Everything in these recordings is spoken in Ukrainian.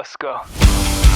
Let's go.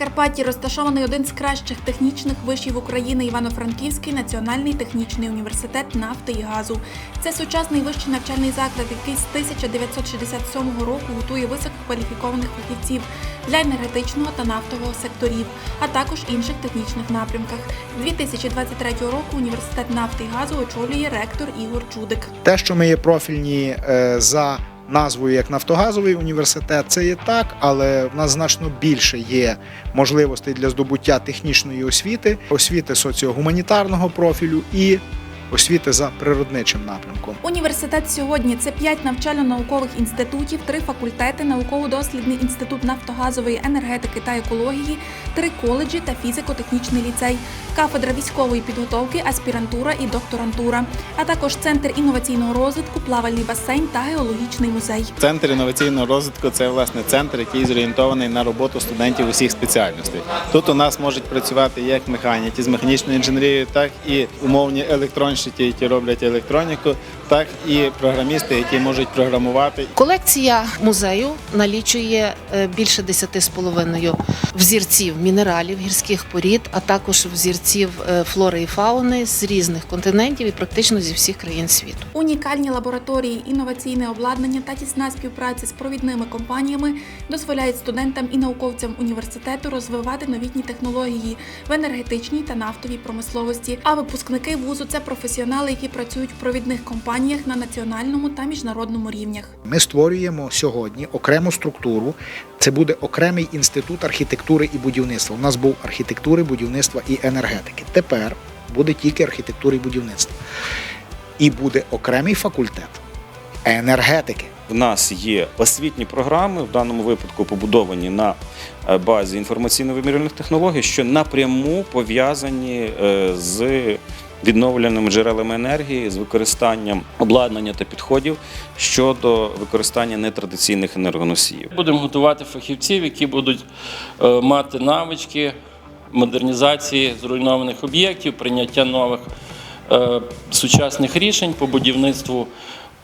На Прикарпатті розташований один з кращих технічних вишів України Івано-Франківський національний технічний університет нафти і газу. Це сучасний вищий навчальний заклад, який з 1967 року готує висококваліфікованих фахівців для енергетичного та нафтового секторів, а також інших технічних напрямках. 2023 року університет нафти і газу очолює ректор Ігор Чудик. Те, що ми є профільні е, за назвою як Нафтогазовий університет, це є так, але в нас значно більше є можливостей для здобуття технічної освіти, освіти соціогуманітарного профілю і освіти за природничим напрямком. Університет сьогодні це п'ять навчально-наукових інститутів, три факультети, науково-дослідний інститут нафтогазової енергетики та екології, три коледжі та фізико-технічний ліцей, кафедра військової підготовки, аспірантура і докторантура, а також центр інноваційного розвитку, плавальний басейн та геологічний музей. Центр інноваційного розвитку це власне центр, який зорієнтований на роботу студентів усіх спеціальностей. Тут у нас можуть працювати як механіки з механічною інженерією, так і умовні електронщики, які роблять електроніку, так і програмісти, які можуть програмувати. Колекція музею налічує е, більше 10,5 взірців мінералів, гірських порід, а також взірців е, флори і фауни з різних континентів і практично зі всіх країн світу. Унікальні лабораторії, інноваційне обладнання та тісна співпраця з провідними компаніями дозволяють студентам і науковцям університету розвивати новітні технології в енергетичній та нафтовій промисловості. А випускники вузу це професіонали, які працюють в провідних компаніях на національному та міжнародному рівнях. Ми створюємо сьогодні окрему структуру. Це буде окремий інститут архітектури і будівництва. У нас був архітектури, будівництва і енергетики. Тепер буде тільки архітектури і будівництва. І буде окремий факультет енергетики. В нас є освітні програми, в даному випадку побудовані на е, базі інформаційно-вимірювальних технологій, що напряму пов'язані е, з відновлюваними джерелами енергії, з використанням обладнання та підходів щодо використання нетрадиційних енергоносіїв. Будемо готувати фахівців, які будуть е, мати навички модернізації зруйнованих об'єктів, прийняття нових е, сучасних рішень по будівництву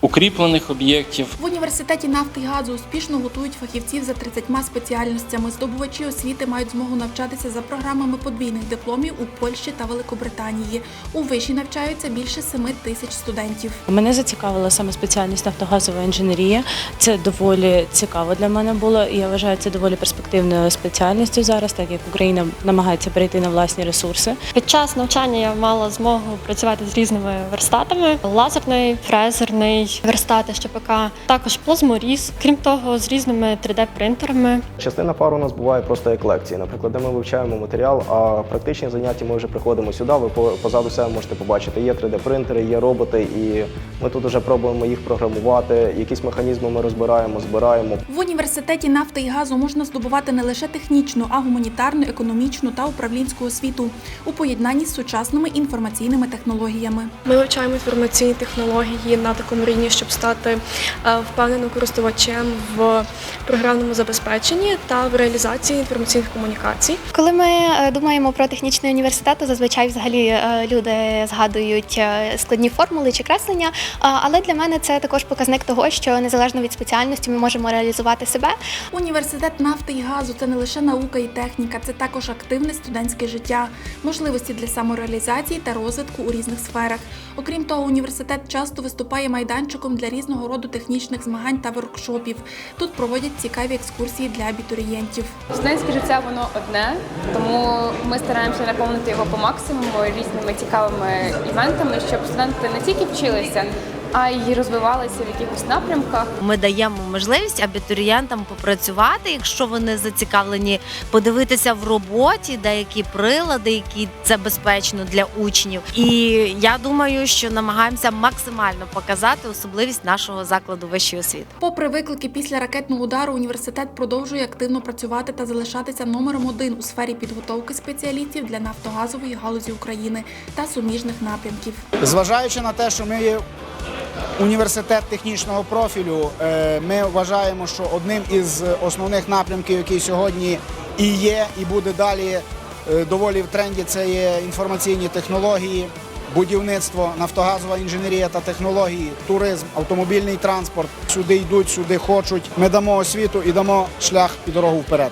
укріплених об'єктів. В університеті нафти і газу успішно готують фахівців за 30 спеціальностями. Здобувачі освіти мають змогу навчатися за програмами подвійних дипломів у Польщі та Великобританії. У виші навчаються більше 7 тисяч студентів. Мене зацікавила саме спеціальність нафтогазова інженерія. Це доволі цікаво для мене було, і я вважаю це доволі перспективною спеціальністю зараз, так як Україна намагається перейти на власні ресурси. Під час навчання я мала змогу працювати з різними верстатами: лазерний, фрезерний, верстати ЩПК, також плазморіз, крім того, з різними 3D-принтерами. Частина пар у нас буває просто як лекції. Наприклад, де ми вивчаємо матеріал, а практичні заняття ми вже приходимо сюди. Ви по- позаду себе можете побачити. Є 3D-принтери, є роботи, і ми тут вже пробуємо їх програмувати. Якісь механізми ми розбираємо, збираємо. В університеті нафти і газу можна здобувати не лише технічну, а гуманітарну, економічну та управлінську освіту у поєднанні з сучасними інформаційними технологіями. Ми вивчаємо інформаційні технології на такому рівні, щоб стати е, впевненим користувачем в програмному забезпеченні та в реалізації інформаційних комунікацій. Коли ми е, думаємо про технічний університет, то зазвичай взагалі е, люди згадують складні формули чи креслення. Але для мене це також показник того, що незалежно від спеціальності ми можемо реалізувати себе. Університет нафти і газу це не лише наука і техніка, це також активне студентське життя, можливості для самореалізації та розвитку у різних сферах. Окрім того, університет часто виступає майданчиком для різного роду технічних змагань та воркшопів. Тут проводять цікаві екскурсії для абітурієнтів. Студентське життя воно одне, тому ми стараємося наповнити його по максимуму різними цікавими івентами, щоб студенти не тільки вчилися, а й розвивалися в якихось напрямках. Ми даємо можливість абітурієнтам попрацювати, якщо вони зацікавлені, подивитися в роботі деякі прилади, які це безпечно для учнів. І я думаю, що намагаємося максимально показати особливість нашого закладу вищої освіти. Попри виклики після ракетного удару, університет продовжує активно працювати та залишатися номером один у сфері підготовки спеціалістів для нафтогазової галузі України та суміжних напрямків. Зважаючи на те, що ми є університет технічного профілю, е, ми вважаємо, що одним із основних напрямків, який сьогодні і є, і буде далі е, доволі в тренді, це є інформаційні технології, будівництво, нафтогазова інженерія та технології, туризм, автомобільний транспорт. Сюди йдуть, сюди хочуть. Ми дамо освіту і дамо шлях і дорогу вперед.